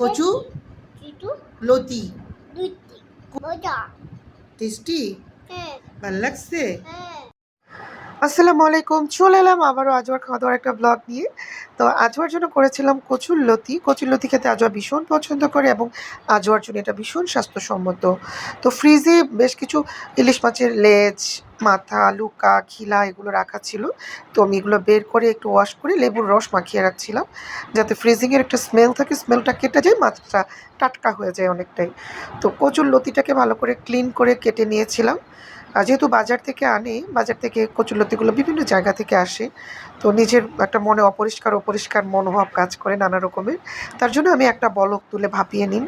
কচু লতি। টেস্টি? হ্যাঁ। ভালো লাগছে? হ্যাঁ। আসসালামু আলাইকুম। চলে এলাম আবারও আজওয়ার খাওয়া দাওয়ার একটা ব্লগ নিয়ে। তো আজওয়ার জন্য করেছিলাম কচুর লতি। কচুর লতি খেতে আজওয়া ভীষণ পছন্দ করে এবং আজওয়ার জন্য এটা ভীষণ স্বাস্থ্যসম্মত। তো ফ্রিজে বেশ কিছু ইলিশ মাছের লেজ মাথা লুকা খিলা এগুলো রাখা ছিল। তো আমি এগুলো বের করে একটু ওয়াশ করে লেবুর রস মাখিয়ে রাখছিলাম। যাতে ফ্রিজিংয়ের একটা স্মেল থাকে স্মেলটা কেটে যায়, মাছটা টাটকা হয়ে যায় অনেকটাই। তো কচুর লতিটাকে ভালো করে ক্লিন করে কেটে নিয়েছিলাম। আর যেহেতু বাজার থেকে আনে, বাজার থেকে কচুলতিগুলো বিভিন্ন জায়গা থেকে আসে। তো নিজের একটা মনে অপরিষ্কার অপরিষ্কার মনোভাব কাজ করে নানা রকমের। তার জন্য আমি একটা বলক তুলে ভাপিয়ে নিন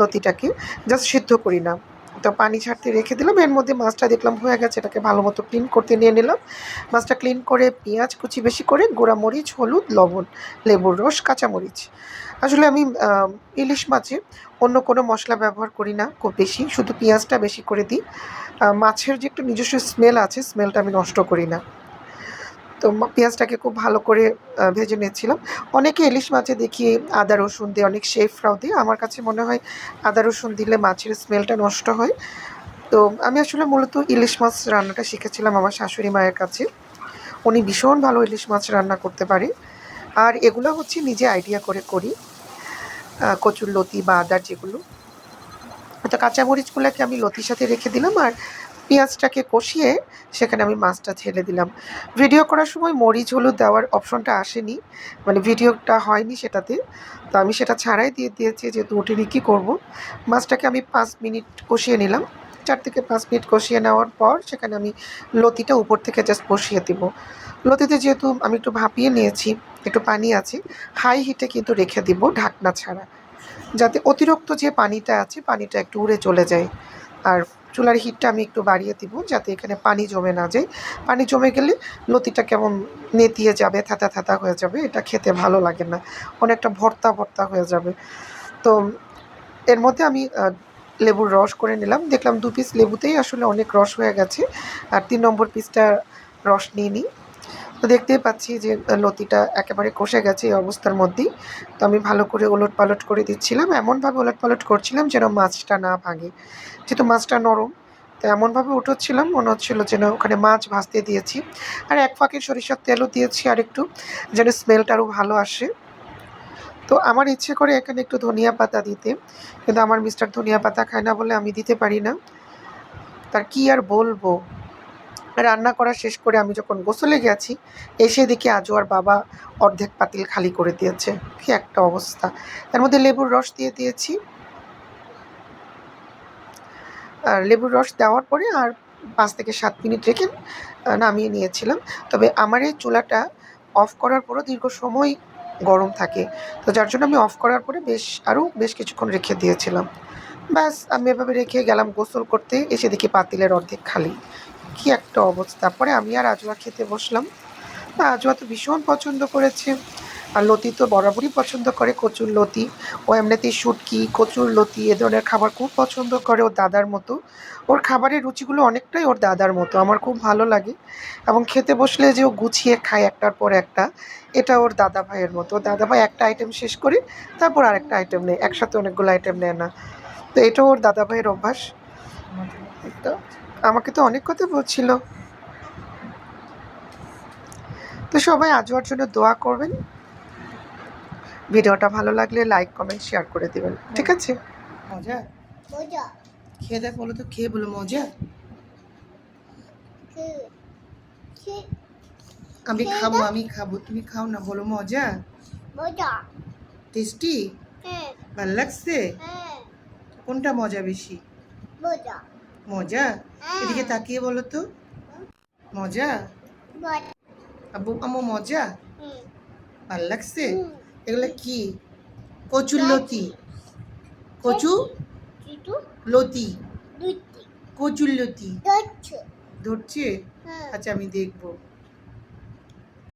লতিটাকে। জাস্ট সিদ্ধ করি না। তো পানি ছাড়তে রেখে দিলাম। এর মধ্যে মাছটা দেখলাম হয়ে গেছে, এটাকে ভালো মতো ক্লিন করতে নিয়ে নিলাম। মাছটা ক্লিন করে পেঁয়াজ কুচি বেশি করে গোড়া মরিচ হলুদ, লবণ, লেবুর রস, কাঁচামরিচ। আসলে আমি ইলিশ মাছে অন্য কোনো মশলা ব্যবহার করি না, খুব বেশি। শুধু পেঁয়াজটা বেশি করে দিই। মাছের যে একটু নিজস্ব স্মেল আছে স্মেলটা আমি নষ্ট করি না। তো পেঁয়াজটাকে খুব ভালো করে ভেজে নিয়েছিলাম। অনেকে ইলিশ মাছে দেখি আদা, রসুন দিয়ে, অনেক শেফরাও দিয়ে, আমার কাছে মনে হয় আদা, রসুন দিলে মাছের স্মেলটা নষ্ট হয়। তো আমি আসলে মূলত ইলিশ মাছ রান্নাটা শিখেছিলাম আমার শাশুড়ি মায়ের কাছে। উনি ভীষণ ভালো ইলিশ মাছ রান্না করতে পারে। আর এগুলো হচ্ছে নিজে আইডিয়া করে করি। কচুর লতি বা আদার যেগুলো। তো কাঁচামরিচগুলোকে আমি লতির সাথে রেখে দিলাম আর পেঁয়াজটাকে কষিয়ে সেখানে আমি মাছটা ছেড়ে দিলাম। ভিডিও করার সময় মরিচ, হলুদ দেওয়ার অপশনটা আসেনি। মানে ভিডিওটা হয়নি সেটাতে। তো আমি সেটা ছাড়াই দিয়ে দিয়েছি, যেহেতু ওটিনি কী করব? মাছটাকে আমি পাঁচ মিনিট কষিয়ে নিলাম। চার থেকে পাঁচ মিনিট কষিয়ে নেওয়ার পর সেখানে আমি লতিটা উপর থেকে জাস্ট বসিয়ে দিব। লতিতে যেহেতু আমি একটু ভাপিয়ে নিয়েছি, একটু পানি আছে হাই হিটে কিন্তু রেখে দিব ঢাকনা ছাড়া। যাতে অতিরিক্ত যে পানিটা আছে, পানিটা একটু উড়ে চলে যায়। আর চুলার হিটটা আমি একটু বাড়িয়ে দিব যাতে এখানে পানি জমে না যায়। পানি জমে গেলে লতিটা কেমন নেতিয়ে যাবে থাতা থাতা হয়ে যাবে। এটা খেতে ভালো লাগে না। অনেকটা ভর্তা ভর্তা হয়ে যাবে। তো এর মধ্যে আমি লেবুর রস করে নিলাম। দেখলাম দু পিস লেবুতেই আসলে অনেক রস হয়ে গেছে। আর তিন নম্বর পিসটা রস নিয়ে নিই। তো দেখতেই পাচ্ছি যে লতিটা একেবারে কষে গেছে এই অবস্থার মধ্যেই। তো আমি ভালো করে ওলট পালট করে দিচ্ছিলাম। এমনভাবে ওলট পালট করছিলাম যেন মাছটা না ভাঙে। যেহেতু মাছটা নরম, তো এমনভাবে উঠোচ্ছিলাম। মনে হচ্ছিল যেন ওখানে মাছ ভাজতে দিয়েছি। আর এক ফাঁকে সরিষার তেলও দিয়েছি আর একটু যেন স্মেলটা আরও ভালো আসে। তো আমার ইচ্ছে করে এখানে একটু ধনিয়া পাতা দিতে, কিন্তু আমার মিস্টার ধনিয়া পাতা খায় না বলে আমি দিতে পারি না। তার কি আর বলব? রান্না করা শেষ করে আমি যখন গোসলে গেছি, এসে দেখি আজও আর বাবা অর্ধেক পাতিল খালি করে দিয়েছে। কি একটা অবস্থা। তার মধ্যে লেবুর রস দিয়ে দিয়েছি। আর লেবুর রস দেওয়ার পরে আর পাঁচ থেকে সাত মিনিট রেখে নামিয়ে নিয়েছিলাম। তবে আমার এই চুলাটা অফ করার পরও দীর্ঘ সময় গরম থাকে। তো যার জন্য আমি অফ করার পরে বেশ, আরও বেশ কিছুক্ষণ রেখে দিয়েছিলাম। ব্যাস, আমি এভাবে রেখে গেলাম গোসল করতে। এসে দেখি পাতিলের অর্ধেক খালি। কি একটা অবস্থা। পরে আমি আর আজওয়া খেতে বসলাম। না আজওয়া তো ভীষণ পছন্দ করেছে। আর লতি তো বরাবরই পছন্দ করে কচুর লতি। ও এমনিতেই শুটকি কচুর লতি এ ধরনের খাবার খুব পছন্দ করে ওর দাদার মতো। ওর খাবারের রুচিগুলো অনেকটাই ওর দাদার মতো আমার খুব ভালো লাগে। এবং খেতে বসলে যে ও গুছিয়ে খায় একটার পর একটা এটা ওর দাদা ভাইয়ের মতো। ওর দাদা ভাই একটা আইটেম শেষ করে তারপর আরেকটা আইটেম নেয় একসাথে অনেকগুলো আইটেম নেয় না। তো এটাও ওর দাদা ভাইয়ের অভ্যাস তো। আমাকে তো অনেক কথা বলছিল। তো সবাই আজওয়ার জন্য দোয়া করবেন। ভিডিওটা ভালো লাগলে লাইক কমেন্ট শেয়ার করে দেবেন। ঠিক আছে? মজা? মজা। খেয়ে দেখ বলো তো খেয়ে বলো মজা? কি কি আমি খাব আমি খাব তুমি খাও না বলো মজা? মজা। টেস্টি? হ্যাঁ। ভালো লাগছে? হ্যাঁ। কোনটা মজা বেশি? মজা। মজা? হ্যাঁ। এদিকে তাকিয়ে বলো তো। মজা? আব্বু আম্মু মজা? ভালো লাগছে। এগুলো কি? কচুর লতি। কচু? লতি। কচু কচুর লতি। ধরছে? হ্যাঁ। আচ্ছা আমি দেখব।